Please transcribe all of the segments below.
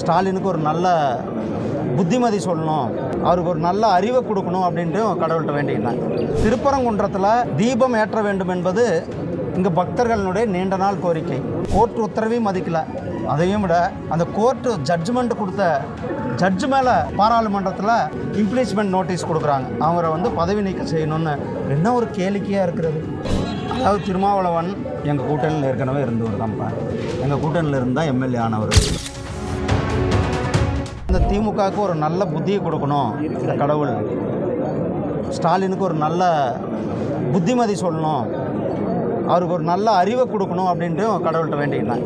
ஸ்டாலினுக்கு ஒரு நல்ல புத்திமதி சொல்லணும். அவருக்கு ஒரு நல்ல அறிவை கொடுக்கணும் அப்படின்ட்டு கடவுள்கிட்ட வேண்டியிருந்தாங்க திருப்பரங்குன்றத்தில் தீபம் ஏற்ற வேண்டும் என்பது இங்கே பக்தர்களுடைய நீண்ட நாள் கோரிக்கை. கோர்ட் உத்தரவையும் மதிக்கல. அதையும் விட அந்த கோர்ட்டு ஜட்ஜ்மெண்ட் கொடுத்த ஜட்ஜ் மேலே பாராளுமன்றத்தில் இம்ப்ளீச்மெண்ட் நோட்டீஸ் கொடுக்குறாங்க. அவரை வந்து பதவி நீக்கம் செய்யணும்னு என்ன ஒரு கேளிக்கையாக இருக்கிறது? அதாவது திருமாவளவன் எங்கள் கூட்டணியில் ஏற்கனவே இருந்தவர் தான்ப்பா எங்கள் கூட்டணியில் இருந்தால் எம்எல்ஏ ஆனவர். இந்த திமுகவுக்கு ஒரு நல்ல புத்தியை கொடுக்கணும் இந்த கடவுள். ஸ்டாலினுக்கு ஒரு நல்ல புத்திமதி சொல்லணும். அவருக்கு ஒரு நல்ல அறிவை கொடுக்கணும் அப்படின்ட்டு கடவுள்கிட்ட வேண்டிக்கிட்டேன்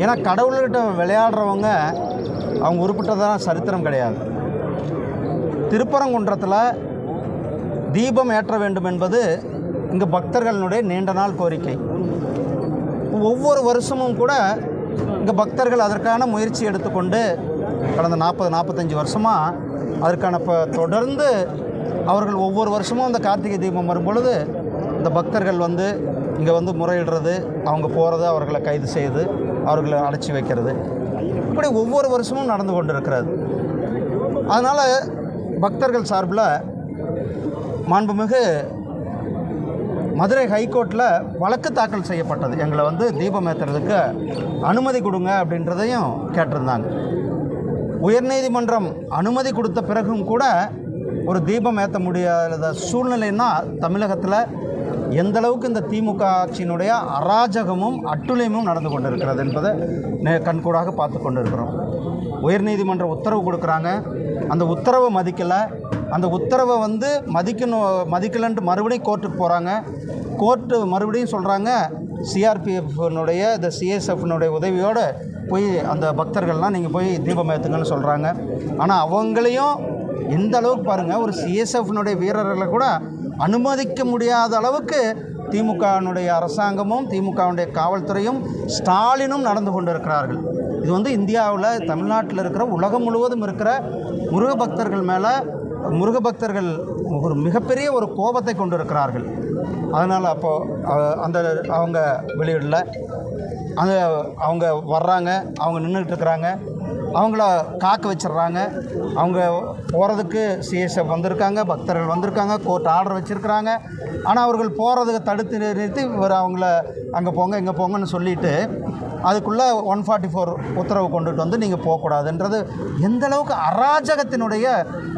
ஏன்னா கடவுள்கிட்ட விளையாடுறவங்க அவங்க உருப்பிட்டதான் சரித்திரம் கிடையாது. திருப்பரங்குன்றத்தில் தீபம் ஏற்ற வேண்டும் என்பது இங்கே பக்தர்களுடைய நீண்ட நாள் கோரிக்கை. ஒவ்வொரு வருஷமும் கூட இங்கே பக்தர்கள் அதற்கான முயற்சி எடுத்துக்கொண்டு கடந்த நாற்பது நாற்பத்தஞ்சு வருஷமாக அதற்கான இப்போ தொடர்ந்து அவர்கள் ஒவ்வொரு வருஷமும் அந்த கார்த்திகை தீபம் வரும்பொழுது இந்த பக்தர்கள் வந்து இங்கே வந்து முறையிடுறது அவங்க போகிறது அவர்களை கைது செய்து அவர்களை அடைச்சி வைக்கிறது. இப்படி ஒவ்வொரு வருஷமும் நடந்து கொண்டு இருக்கிறது அதனால் பக்தர்கள் சார்பில் மாண்புமிகு மதுரை ஹைகோர்ட்டில் வழக்கு தாக்கல் செய்யப்பட்டது. எங்களை வந்து தீபம் ஏற்றுறதுக்கு அனுமதி கொடுங்க அப்படின்றதையும் கேட்டிருந்தாங்க. உயர்நீதிமன்றம் அனுமதி கொடுத்த பிறகும் கூட ஒரு தீபம் ஏற்ற முடியாத சூழ்நிலைன்னா தமிழகத்தில் எந்த அளவுக்கு இந்த திமுக ஆட்சியினுடைய அராஜகமும் அட்டுழியமும் நடந்து கொண்டிருக்கிறது என்பதை நே- கண்கூடாக பார்த்து கொண்டு இருக்கிறோம் உயர்நீதிமன்றம் உத்தரவு கொடுக்குறாங்க. அந்த உத்தரவை மதிக்கலை. அந்த உத்தரவை வந்து மதிக்கணும் மதிக்கலைன்ட்டு மறுபடியும் கோர்ட்டுக்கு போகிறாங்க கோர்ட்டு மறுபடியும் சொல்கிறாங்க சிஆர்பிஎஃப்னுடைய இந்த சிஎஸ்எஃப்னுடைய உதவியோடு போய் அந்த பக்தர்கள்லாம் நீங்கள் போய் தீபம் ஏற்றுங்கன்னு சொல்கிறாங்க ஆனால் அவங்களையும் எந்த அளவுக்கு பாருங்கள் ஒரு சிஎஸ்எஃப்னுடைய வீரர்களை கூட அனுமதிக்க முடியாத அளவுக்கு திமுகவினுடைய அரசாங்கமும் திமுகவுடைய காவல்துறையும் ஸ்டாலினும் நடந்து கொண்டிருக்கிறார்கள். இது வந்து இந்தியாவில் தமிழ்நாட்டில் இருக்கிற உலகம் முழுவதும் இருக்கிற முருக பக்தர்கள் மேலே முருக பக்தர்கள் ஒரு மிகப்பெரிய ஒரு கோபத்தை கொண்டிருக்கிறார்கள். அதனால் அப்போது அந்த அவங்க வெளியிடல. அந்த அவங்க வர்றாங்க அவங்க நின்றுட்டு இருக்கிறாங்க அவங்கள காக்க வச்சிடுறாங்க அவங்க போகிறதுக்கு சிஎஸ்எஃப் வந்திருக்காங்க பக்தர்கள் வந்திருக்காங்க கோர்ட் ஆர்டர் வச்சுருக்கிறாங்க. ஆனால் அவர்கள் போகிறதுக்கு தடுத்து நிறுத்தி இவர் அவங்கள அங்கே போங்க இங்கே போங்கன்னு சொல்லிட்டு அதுக்குள்ளே ஒன் ஃபார்ட்டி ஃபோர் உத்தரவு கொண்டுட்டு வந்து நீங்கள் போகக்கூடாதுன்றது எந்தளவுக்கு அராஜகத்தினுடைய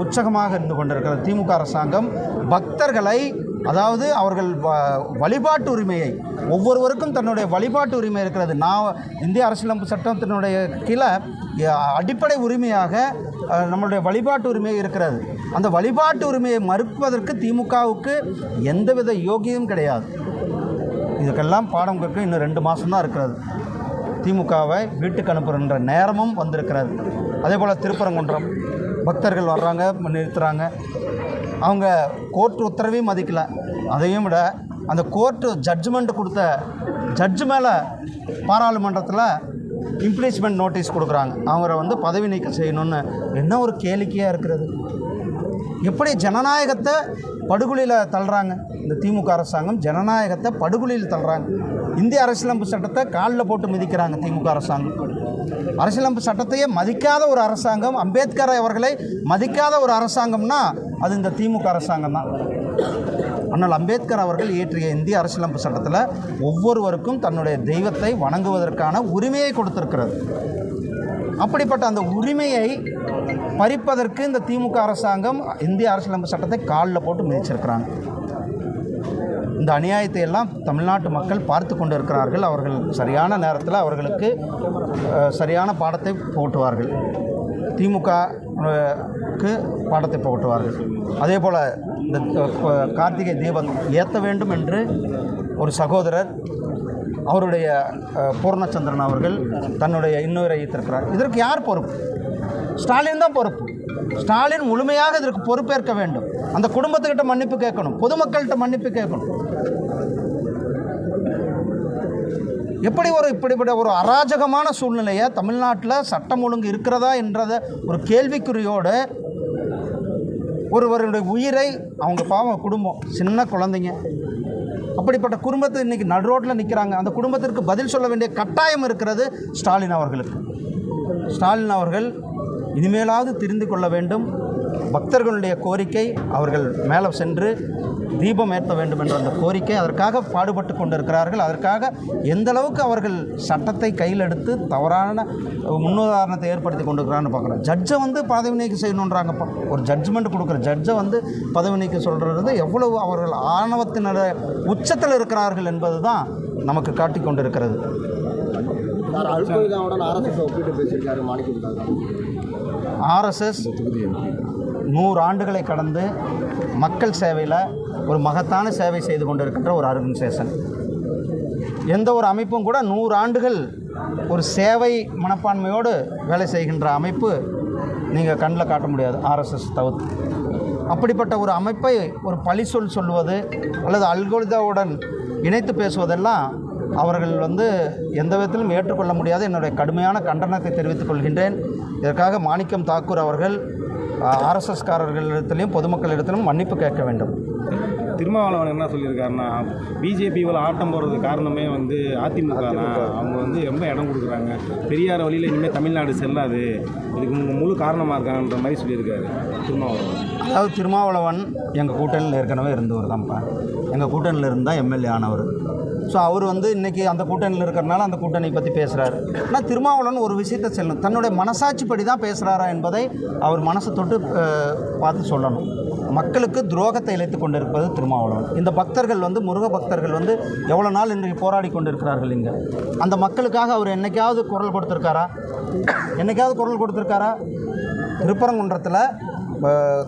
உச்சகமாக இருந்து கொண்டிருக்கிறது. திமுக அரசாங்கம் பக்தர்களை அதாவது அவர்கள் வ- வழிபாட்டு உரிமையை ஒவ்வொருவருக்கும் தன்னுடைய வழிபாட்டு உரிமை இருக்கிறது. நான் இந்திய அரசியலமைப்பு சட்டத்தினுடைய கீழே அடிப்படை உரிமையாக நம்மளுடைய வழிபாட்டு உரிமை இருக்கிறது. அந்த வழிபாட்டு உரிமையை மறுப்பதற்கு திமுகவுக்கு எந்தவித யோகியமும் கிடையாது. இதுக்கெல்லாம் பாடம் கற்க இன்னும் ரெண்டு மாதம்தான் இருக்கிறது. திமுகவை வீட்டுக்கு அனுப்புகின்ற நேரமும் வந்திருக்கிறது. அதே போல் திருப்பரங்குன்றம் பக்தர்கள் வர்றாங்க நிறுத்துகிறாங்க அவங்க கோர்ட் உத்தரவையும் மதிக்கலை. அதையும் விட அந்த கோர்ட்டு ஜட்ஜ்மெண்ட் கொடுத்த ஜட்ஜு மேலே பாராளுமன்றத்தில் இம்ப்ளீச்மெண்ட் நோட்டீஸ் கொடுக்குறாங்க. அவரை வந்து பதவி நீக்கம் செய்யணும்னு. என்ன ஒரு கேளிக்கையாக இருக்கிறது? எப்படி ஜனநாயகத்தை படுகொலியில் தள்ளுறாங்க? இந்த திமுக அரசாங்கம் ஜனநாயகத்தை படுகொலியில் தள்ளுறாங்க. இந்திய அரசியலமைப்பு சட்டத்தை காலில் போட்டு மிதிக்கிறாங்க திமுக அரசாங்கம். அரசியலமைப்பு சட்டத்தையே மதிக்காத ஒரு அரசாங்கம் அம்பேத்கர் அவர்களை மதிக்காத ஒரு அரசாங்கம்னா அது இந்த திமுக அரசாங்கம் தான். ஆனால் அம்பேத்கர் அவர்கள் இயற்றிய இந்திய அரசியலமைப்பு சட்டத்தில் ஒவ்வொருவருக்கும் தன்னுடைய தெய்வத்தை வணங்குவதற்கான உரிமையை கொடுத்திருக்கிறது. அப்படிப்பட்ட அந்த உரிமையை பறிப்பதற்கு இந்த திமுக அரசாங்கம் இந்திய அரசியலமைப்பு சட்டத்தை காலில் போட்டு மிதிச்சிருக்கிறாங்க. இந்த அநியாயத்தை எல்லாம் தமிழ்நாட்டு மக்கள் பார்த்து கொண்டு இருக்கிறார்கள் அவர்கள் சரியான நேரத்தில் அவர்களுக்கு சரியான பாடத்தை போட்டுவார்கள். திமுகவுக்கு பாடத்தை போட்டுவார்கள் அதே போல் இந்த கார்த்திகை தீபம் ஏற்ற வேண்டும் என்று ஒரு சகோதரர் அவருடைய பூர்ணச்சந்திரன் அவர்கள் தன்னுடைய இன்னொரு ஈர்த்திருக்கிறார் இதற்கு யார் பொறுப்பு? ஸ்டாலின் தான் பொறுப்பு. ஸ்டாலின் முழுமையாக இதற்கு பொறுப்பேற்க வேண்டும். அந்த குடும்பத்துக்கிட்ட மன்னிப்பு கேட்கணும். பொதுமக்கள்கிட்ட மன்னிப்பு கேட்கணும். எப்படி ஒரு இப்படிப்பட்ட ஒரு அராஜகமான சூழ்நிலையை தமிழ்நாட்டில் சட்டம் ஒழுங்கு இருக்கிறதா என்றத ஒரு கேள்விக்குறியோடு ஒருவருடைய உயிரை அவங்க பாவம் குடும்பம் சின்ன குழந்தைங்க அப்படிப்பட்ட குடும்பத்தை இன்றைக்கி நடு ரோட்டில் நிற்கிறாங்க. அந்த குடும்பத்திற்கு பதில் சொல்ல வேண்டிய கட்டாயம் இருக்கிறது ஸ்டாலின் அவர்களுக்கு. ஸ்டாலின் அவர்கள் இனிமேலாவது தெரிந்து கொள்ள வேண்டும். பக்தர்களுடைய கோரிக்கை அவர்கள் மேலே சென்று தீபம் ஏற்ற வேண்டும் என்ற அந்த கோரிக்கை அதற்காக பாடுபட்டு கொண்டிருக்கிறார்கள். அதற்காக எந்த அளவுக்கு அவர்கள் சட்டத்தை கையில் எடுத்து தவறான முன்னுதாரணத்தை ஏற்படுத்தி கொண்டிருக்கிறான்னு பார்க்குறோம் ஜட்ஜை வந்து பதவி நீக்கம் செய்யணுன்றாங்கப்பா ஒரு ஜட்ஜ்மெண்ட் கொடுக்குற ஜட்ஜை வந்து பதவி நீக்கம் சொல்கிறது எவ்வளவு அவர்கள் ஆணவத்தினர உச்சத்தில் இருக்கிறார்கள் என்பது தான் நமக்கு காட்டிக் கொண்டிருக்கிறது. சார் ஒப்பிட்டு பேசியிருக்காரு மாணிக்கம் ஆர்எஸ்எஸ் நூறு ஆண்டுகளை கடந்து மக்கள் சேவையில் ஒரு மகத்தான சேவை செய்து கொண்டிருக்கின்ற ஒரு ஆர்கனைசேஷன் எந்த ஒரு அமைப்பும் கூட நூறு ஆண்டுகள் ஒரு சேவை மனப்பான்மையோடு வேலை செய்கின்ற அமைப்பு நீங்கள் கண்ணில் காட்ட முடியாது ஆர்எஸ்எஸ் தவிர்த்து. அப்படிப்பட்ட ஒரு அமைப்பை ஒரு பழி சொல் சொல்லுவது அல்லது அல்கொலிதாவுடன் இணைத்து பேசுவதெல்லாம் அவர்கள் வந்து எந்த விதத்திலும் ஏற்றுக்கொள்ள முடியாத. என்னுடைய கடுமையான கண்டனத்தை தெரிவித்துக் கொள்கின்றேன். இதற்காக மாணிக்கம் தாக்கூர் அவர்கள் ஆர்எஸ்எஸ்காரர்களிடத்திலையும் பொதுமக்களிடத்திலும் மன்னிப்பு கேட்க வேண்டும். திருமாவளவன் என்ன சொல்லியிருக்காருன்னா பிஜேபி ஆட்டம் போடுறதுக்கு காரணமே வந்து அதிமுக தான். அவங்க வந்து ரொம்ப இடம் கொடுக்குறாங்க. பெரியார் வழியில் இனிமேல் தமிழ்நாடு செல்லாது. இதுக்கு முழு காரணமாக இருக்காங்கன்ற மாதிரி சொல்லியிருக்காரு திருமாவளவன். அதாவது திருமாவளவன் எங்கள் கூட்டணியில் ஏற்கனவே இருந்தவர் தான்ப்பா. எங்கள் கூட்டணியில் இருந்தால் எம்எல்ஏ ஆனவர். ஸோ அவர் வந்து இன்றைக்கி அந்த கூட்டணியில் இருக்கிறனால அந்த கூட்டணி பற்றி பேசுகிறாரு ஆனால் திருமாவளவன் ஒரு விஷயத்தை செல்லணும். தன்னுடைய மனசாட்சிப்படி தான் பேசுகிறாரா என்பதை அவர் மனசை தொட்டு பார்த்து சொல்லணும். மக்களுக்கு துரோகத்தை இழைத்து கொண்டிருப்பது திருமாவளவன். இந்த பக்தர்கள் வந்து முருக பக்தர்கள் வந்து எவ்வளோ நாள் இன்றைக்கு போராடி கொண்டிருக்கிறார்கள் இங்கே? அந்த மக்களுக்காக அவர் என்னைக்காவது குரல் கொடுத்துருக்காரா? என்னைக்காவது குரல் கொடுத்துருக்காரா? திருப்பரங்குன்றத்தில்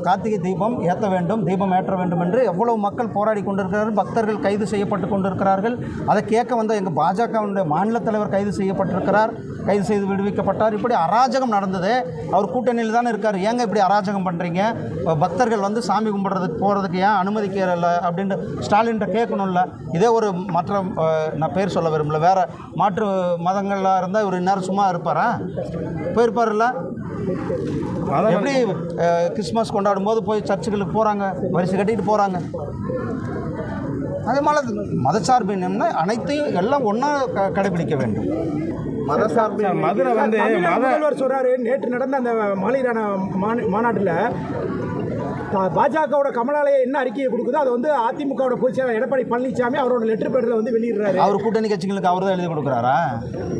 கார்த்திகை தீபம் ஏற்ற வேண்டும் தீபம் ஏற்ற வேண்டும் என்று எவ்வளவு மக்கள் போராடி கொண்டிருக்கிறார்கள் பக்தர்கள் கைது செய்யப்பட்டு கொண்டிருக்கிறார்கள். அதை கேட்க வந்த எங்கள் பாஜகவினுடைய மாநில தலைவர் கைது செய்யப்பட்டிருக்கிறார் கைது செய்து விடுவிக்கப்பட்டார். இப்படி அராஜகம் நடந்தது அவர் கூட்டணியில் தானே இருக்கார். ஏங்க இப்படி அராஜகம் பண்ணுறீங்க பக்தர்கள் வந்து சாமி கும்பிட்றதுக்கு போகிறதுக்கு ஏன் அனுமதிக்கிறல அப்படின்ட்டு ஸ்டாலின்கிட்ட கேட்கணும்ல. இதே ஒரு மற்ற நான் பேர் சொல்ல விரும்பல வேறு மாற்று மதங்களாக இருந்தால் இவர் இந்நேரம் சும்மா இருப்பாரா? போயிருப்பார்ல எப்படி கிறிஸ்மஸ் கொண்டாடும் போது போய் சர்ச்சுகளுக்கு போகிறாங்க வரிசை கட்டிட்டு போகிறாங்க அதே மாதிரி மதச்சார்பின்மை அனைத்தையும் எல்லாம் ஒன்றா க கடைபிடிக்க வேண்டும். மதசார்பு சார், மதுரை வந்து முதல்வர் சொல்றாரு நேற்று நடந்த அந்த மாநில மாநாட்டில் பாஜகவோட கமலாலய என்ன அறிக்கையை கொடுக்குதோ அதை வந்து அதிமுகவோட பொதுச் செயலாளர் எடப்பாடி பழனிசாமி அவரோட லெட்டர் பேரில் வந்து வெளியிடுறாரு. அவர் கூட்டணி கட்சிகளுக்கு அவர் தான் எழுதி கொடுக்குறாரா?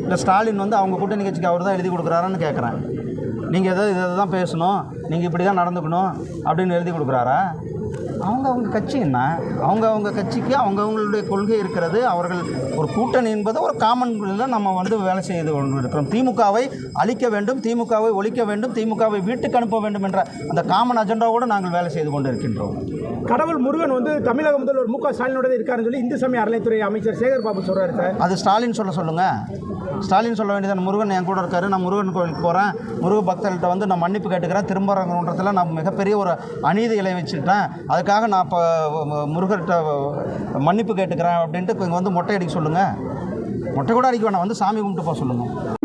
இல்லை ஸ்டாலின் வந்து அவங்க கூட்டணி கட்சிக்கு அவர் தான் எழுதி கொடுக்குறாரான்னு கேட்குறேன் நீங்கள் எதை இதை தான் பேசணும். நீங்கள் இப்படி தான் நடந்துக்கணும் அப்படின்னு எழுதி கொடுக்குறாரா? அவங்க அவங்க கட்சி என்ன? அவங்க அவங்க கட்சிக்கு அவங்க அவங்களுடைய கொள்கை இருக்கிறது. அவர்கள் ஒரு கூட்டணி என்பது ஒரு காமன் நம்ம வந்து வேலை செய்து கொண்டு இருக்கிறோம் திமுகவை அழிக்க வேண்டும் திமுகவை ஒழிக்க வேண்டும் திமுகவை வீட்டுக்கு அனுப்ப வேண்டும் என்ற அந்த காமன் அஜெண்டாவோடு நாங்கள் வேலை செய்து கொண்டு இருக்கின்றோம் கடவுள் முருகன் வந்து தமிழக முதல்வர் மு க ஸ்டாலினோட இருக்காருன்னு சொல்லி இந்து சமய அறநிலைத்துறை அமைச்சர் சேகர் பாபு சொல்றாரு சார். அது ஸ்டாலின் சொல்ல சொல்லுங்க. ஸ்டாலின் சொல்ல வேண்டியது முருகன் என் கூட இருக்காரு. நான் முருகன் கோயிலுக்கு போகிறேன் முருக பக்தர்கள்ட்ட வந்து நான் மன்னிப்பு கேட்டுக்கிறேன். திரும்பரங்குன்றத்தில் நான் மிகப்பெரிய ஒரு அநீதிகளையும் வச்சுட்டேன் அதுக்காக நான் இப்போ முருகர்கிட்ட மன்னிப்பு கேட்டுக்கிறேன் அப்படின்ட்டு இங்கே வந்து மொட்டை அடிக்க சொல்லுங்கள் மொட்டை கூட அடிக்க வேணாம். வந்து சாமி கும்பிட்டு போக சொல்லுங்கள்